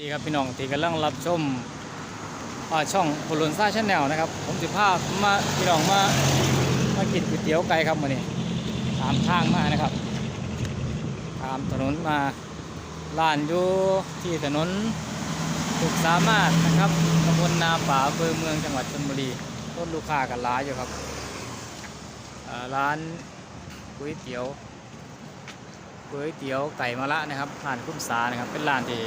ดีครับพี่น้องที่กำลังรับชมอ่าช่องพลุนซ่าชาแนลนะครับ ผมสิภาพมาพี่น้องมามากินก๋วยเตี๋ยวไก่ครับมื้อนี้ตามทางมานะครับตามถนนมาร้านอยู่ที่ถนนสุขสามารถนะครับตำบลนาป่าอำเภอเมืองจังหวัดชลบุรีต้นลูกค้ากันร้ายอยู่ครับร้านก๋วยเตี๋ยวก๋วยเตี๋ยวไก่มะละนะครับร้านคุ้มสานะครับ เป็นร้านที่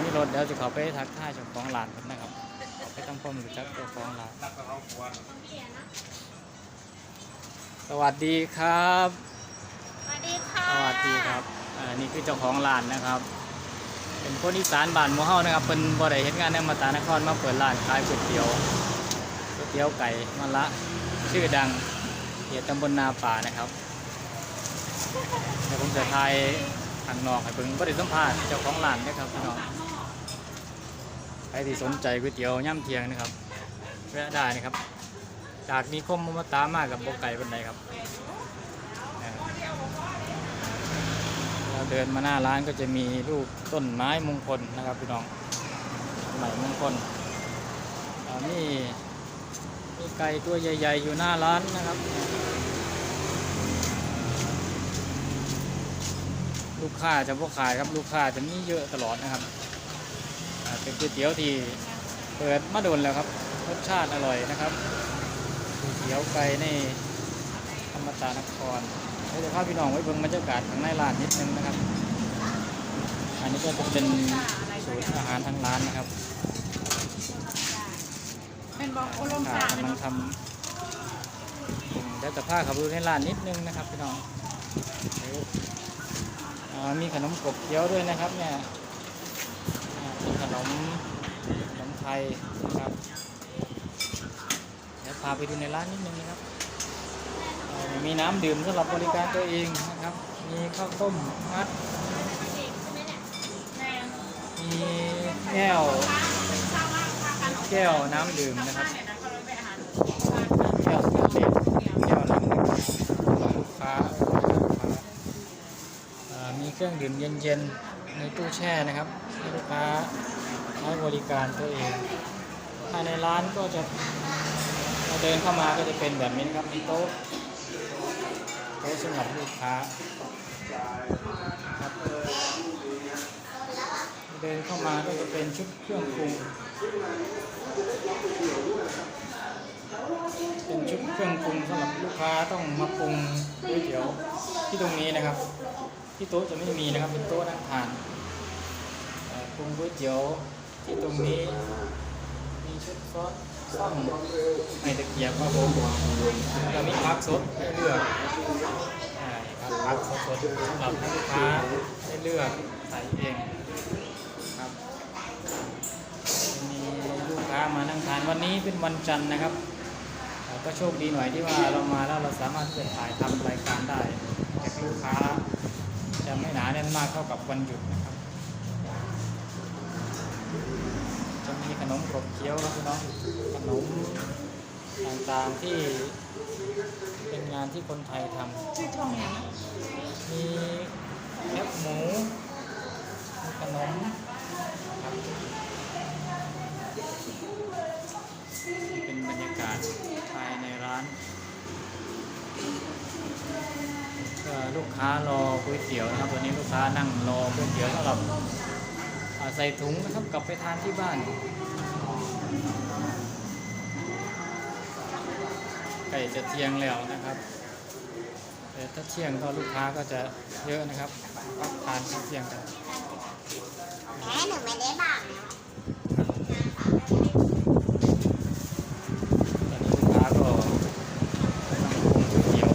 มีรถเดี๋ยวจะขอไปทักทายเจ้าของร้านครับนะครับขอไปทำความรู้จักเจ้าของร้านสวัสดีครับ สวัสดีค่ะสวัสดีครับเอ่อนี่คือเจ้าของร้านนะครับ เป็นคนอีสานบ้านหมู่เฮานะครับเป็นบ่ได้เฮ็ดงานในมาตานครมาเปิดร้านขายก๋วยเตี๋ยวก๋วยเตี๋ยวไก่มะละชื่อดังเขตตำบลนาป่านะครับเดี๋ยวผมจะทาย ทางนอกให้เบิ่งบ่ได้สัมภาษณ์เจ้าของร้านนะครับพี่น้องใครที่สนใจก๋วยเตี๋ยวย่ำเทียงนะครับแวะได้นะครับ จากนิคมมมาตามากับโบไก่บันไดครับเราเดินมาหน้าร้านก็จะมีรูปต้นไม้มงคลนะครับพี่น้องใหม่มงคลอ่นี่มีไก่ตัวใหญ่ ๆ อยู่หน้าร้านนะครับ ลูกค้าจะพวกขายครับลูกค้าจะมีเยอะตลอดนะครับเป็นก๋วยเตี๋ยวที่เปิดมาโดนแล้วครับรสชาติอร่อยนะครับก๋วยเตี๋ยวไก่ในธรรมตานครเดี๋ยวจะพาพี่น้องไว้เบิ่งบรรยากาศข้างในร้านนิดนึงนะครับ อันนี้ก็จะเป็นสูตรอาหารทางร้านนะครับเป็นบอกโอลมค่ะสากำลังทำอืมเดี๋ยวจะพาขับดูในร้านนิดนึงนะครับพี่น้อง เดี๋ยวอ่ามีขนมกบเคี้ยวด้วยนะครับเนี่ยอ่าเป็นขนมขนมไทยนะครับเดี๋ยวพาไปดูในร้านนิดนึงนะครับมีน้ำดื่มสำหรับบริการตัวเองนะครับ มีข้าวต้มมัดมีแก้ว แก้วน้ำดื่มนะครับ แก้วสแตนเลสแก้วน้ำดื่มสำหรับลูกค้า เครื่องดื่มเย็นๆ ในตู้แช่นะครับให้ลูกค้าใช้บริการตัวเอง ภายในร้านก็จะเราเดินเข้ามาก็จะเป็นแบบนี้นะครับมีโต๊ะโต๊ะสำหรับลูกค้าครับเดินเข้ามาก็จะเป็นชุดเครื่องปรุงเป็นชุดเครื่องปรุงสำหรับลูกค้าต้องมาปรุงก๋วยเตี๋ยวที่ตรงนี้นะครับ ที่โต๊ะจะไม่มีนะครับ เป็นโต๊ะนั่งทานปรุงก๋วยเตี๋ยวที่ตรงนี้ มีชุดซอสซ่อมในตะเกียบครับผมแล้วมีพักสดให้เลือกใช่ครับพักสดสำหรับให้ลูกค้าได้เลือกใส่เองครับมีลูกค้ามานั่งทานวันนี้เป็นวันจันทร์นะครับก็โชคดีหน่อยที่ว่าเรามาแล้วเราสามารถที่จะถ่ายทำรายการได้จากลูกค้า จะไม่หนาแน่นมากเท่ากับวันหยุดนะครับ จะมีขนมกบเคี้ยวครับพี่น้องขนมต่างๆที่เป็นงานที่คนไทยทำชื่อช่องอย่างมีแคบหมูมีขนมครับเป็นบรรยากาศภายในร้านก็ ลูกค้ารอก๋วยเตี๋ยวนะครับวันนี้ลูกค้านั่งรอก๋วยเตี๋ยวสำหรับใส่ถุงนะครับกลับไปทานที่บ้านไก่จะเที่ยงแล้วนะครับแต่ถ้าเที่ยงก็ลูกค้าก็จะเยอะนะครับก็ทานเที่ยงกัน แม่หนูไม่ได้บัง ตอนนี้ลูกค้าก็กำลังปรุงก๋วยเตี๋ยว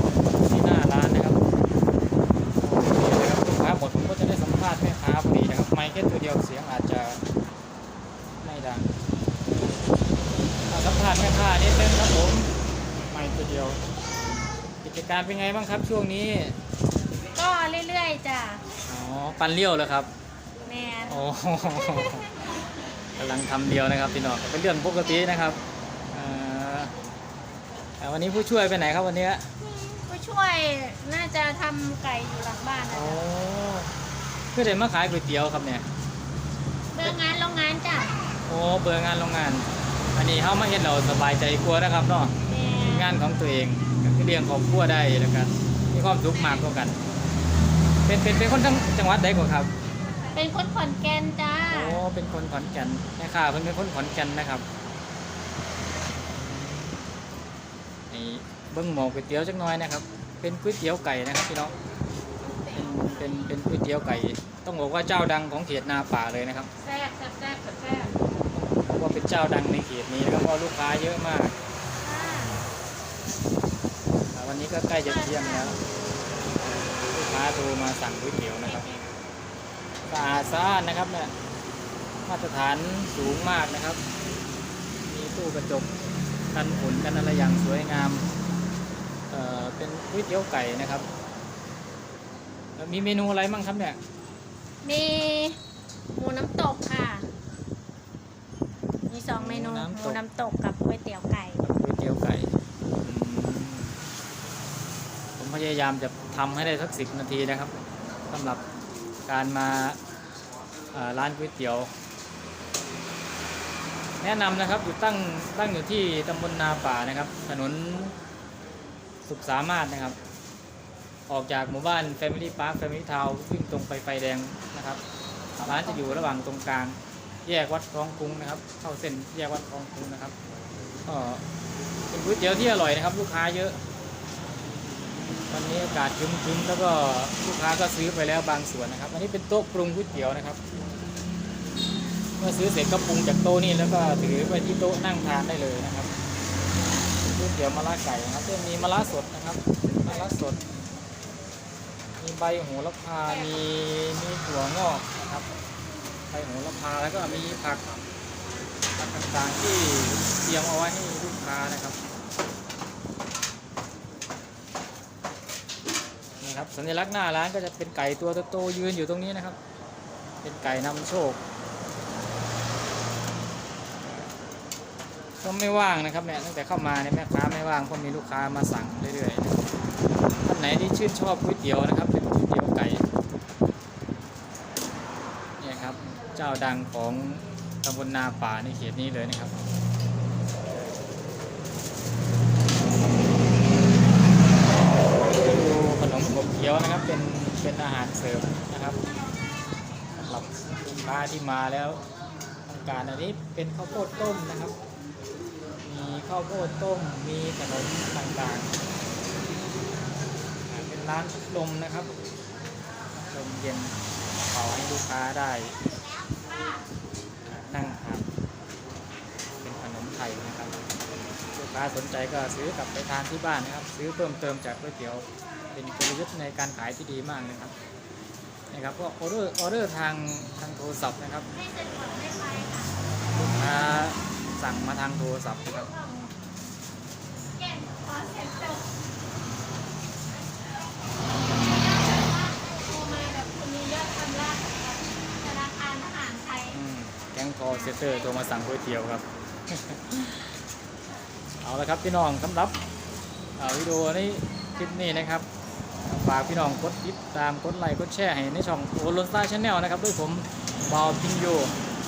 ที่หน้าร้านนะครับโอเคนะครับลูกค้าหมดผมก็จะได้สัมภาษณ์แม่ค้าพอดีนะครับ ไม่แค่ตัวเดียวเสียงอาจจะไม่ดังอะสัมภาษณ์แม่ค้านิดนึงครับผมไม่ตัวเดียว กิจการ เป็นไงบ้างครับช่วงนี้ ก็เรื่อยๆจ้ะอ๋อปันเลี้ยวแล้วครับแม่โอ้กำลังทำเดียวนะครับพี่น้องเป็นเรื่องปกตินะครับเอ่อแต่วันนี้ผู้ช่วยไปไหนครับวันนี้ผู้ช่วยน่าจะทำไก่อยู่หลังบ้านนะโอ้จ๊ะเพื่อได้มาขายก๋วยเตี๋ยวครับเนี่ยเบื่องานโรงงานจ้ะโอ้เบื่องานโรงงาน อันนี้เฮามาเฮ็ดเราสบายใจกลัวานะครับเนาะแม่ งานของตัวเองก็คือเลี้ยงครอบครัวได้แล้วกันมีความสุขมากกว่ากัน เป็นเป็นเป็นคนทั้งจังหวัดใดกว่าครับ เป็นคนขอนแก่นจ้า โอ้เป็นคนขอนแก่นแม่ค้าเพิ่นเป็นคนขอนแก่นนะครับนี่เบิ้งหมอก๋วยเตี๋ยวจักหน่อยนะครับ เป็นก๋วยเตี๋ยวไก่นะครับพี่น้องเป็นเป็นเป็นก๋วยเตี๋ยวไก่ ต้องบอกว่าเจ้าดังของเขตนาป่าเลยนะครับแซ่บแซ่บแซ่บแซ่บเพราะว่าเป็นเจ้าดังในเขตนี้นะครับเพราะลูกค้าเยอะมากค่ะอ่า วันนี้ก็ใกล้จะเที่ยงแล้วลูกค้าโทรมาสั่งก๋วยเตี๋ยวนะครับสะอาดสะอาดนะครับเนี่ยมาตรฐานสูงมากนะครับ มีตู้กระจกกันฝุ่นกันอะไรอย่างสวยงามเอ่อเป็นก๋วยเตี๋ยวไก่นะครับแล้วมีเมนูอะไรบ้างครับเนี่ย มีหมูน้ำตกค่ะ มีสองเมนูหมูน้ำตก หมูน้ำตกกับก๋วยเตี๋ยวไก่ ก๋วยเตี๋ยวไก่อืมผมพ ยายามจะทำให้ได้สักสิบนาทีนะครับสำหรับการมาร้านก๋วยเตี๋ยว แนะนำนะครับอยู่ตั้งตั้งอยู่ที่ตำบลนาป่านะครับ ถนนสุขสามารถนะครับ ออกจากหมู่บ้าน Family Park Family Town วิ่งตรงไปไฟแดงนะครับร้านจะอยู่ระหว่างตรงกลาง แยกวัดคลองกรุงนะครับ เข้าเส้นแยกวัดคลองกรุงนะครับก็เป็นก๋วยเตี๋ยวที่อร่อยนะครับ ลูกค้าเยอะ วันนี้อากาศครึ้มๆแล้วก็ลูกค้าก็ซื้อไปแล้วบางส่วนนะครับ อันนี้เป็นโต๊ะปรุงก๋วยเตี๋ยวนะครับ เมื่อซื้อเสร็จก็ปรุงจากโต๊ะนี่แล้วก็ถือไปที่โต๊ะนั่งทานได้เลยนะครับก๋วยเตี๋ยวมะระไก่นะครับจะมีมะระสดนะครับมะระสด มีใบโหระพา มีมีถั่วงอกนะครับใบโหระพาแล้วก็มีผักผักต่างๆที่เตรียมเอาไว้ให้ลูกค้านะครับนี่ครับ สัญลักษณ์หน้าร้านก็จะเป็นไก่ตัวโตๆยืนอยู่ตรงนี้นะครับ เป็นไก่นำโชคก็ไม่ว่างนะครับเนี่ยตั้งแต่เข้ามาเนี่ยแม่ค้าไม่ว่างเพราะมีลูกค้ามาสั่งเรื่อยๆท่านไหนที่ชื่นชอบก๋วยเตี๋ยวนะครับ เป็นก๋วยเตี๋ยวไก่เนี่ยครับเจ้าดังของตำบลนาป่าในเขตนี้เลยนะครับดูขนมขบเคี้ยวนะครับ เป็นอาหารเสริมนะครับสำหรับลูกค้าที่มาแล้วต้องการอันนี้เป็นข้าวโพดต้มนะครับ มีข้าวโพดต้มมีขนมต่างๆ เป็นร้านลมนะครับลมเย็นเป่าให้ลูกค้าได้ นั่งทานเป็นขนมไทยนะครับ ลูกค้าสนใจก็ซื้อกลับไปทานที่บ้านนะครับ ซื้อเพิ่มเติมจากก๋วยเตี๋ยว เป็นกลยุทธ์ในการขายที่ดีมากเลยครับนะครับก็ออเดอร์ออเดอร์ทางทางโทรศัพท์นะครับให้เสร็จก่อนได้ไหมค่ะลูกค้าสั่งมาทางโทรศัพท์นะครับแก่นขอเสร็จจบโทรมาแบบคุณมียอดชำระกับธนาคารอาหารไทยอืมแก๊งคอเซเตอร์โทรมาสั่งก๋วยเตี๋ยวครับ เอาละครับพี่น้องสำหรับอ่าวิดีโอนี้คลิปนี้นะครับ ฝากพี่น้องกดติดตามกดไลค์กดแชร์ให้ในช่องโอลนซ่าชาแนลนะครับด้วยผมบาวพินโย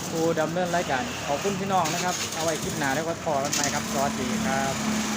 ผู้ดำเนินรายการขอบคุณพี่น้องนะครับ เอาไว้คลิปหน้าแล้วก็พอกันใหม่ครับสวัสดีครับ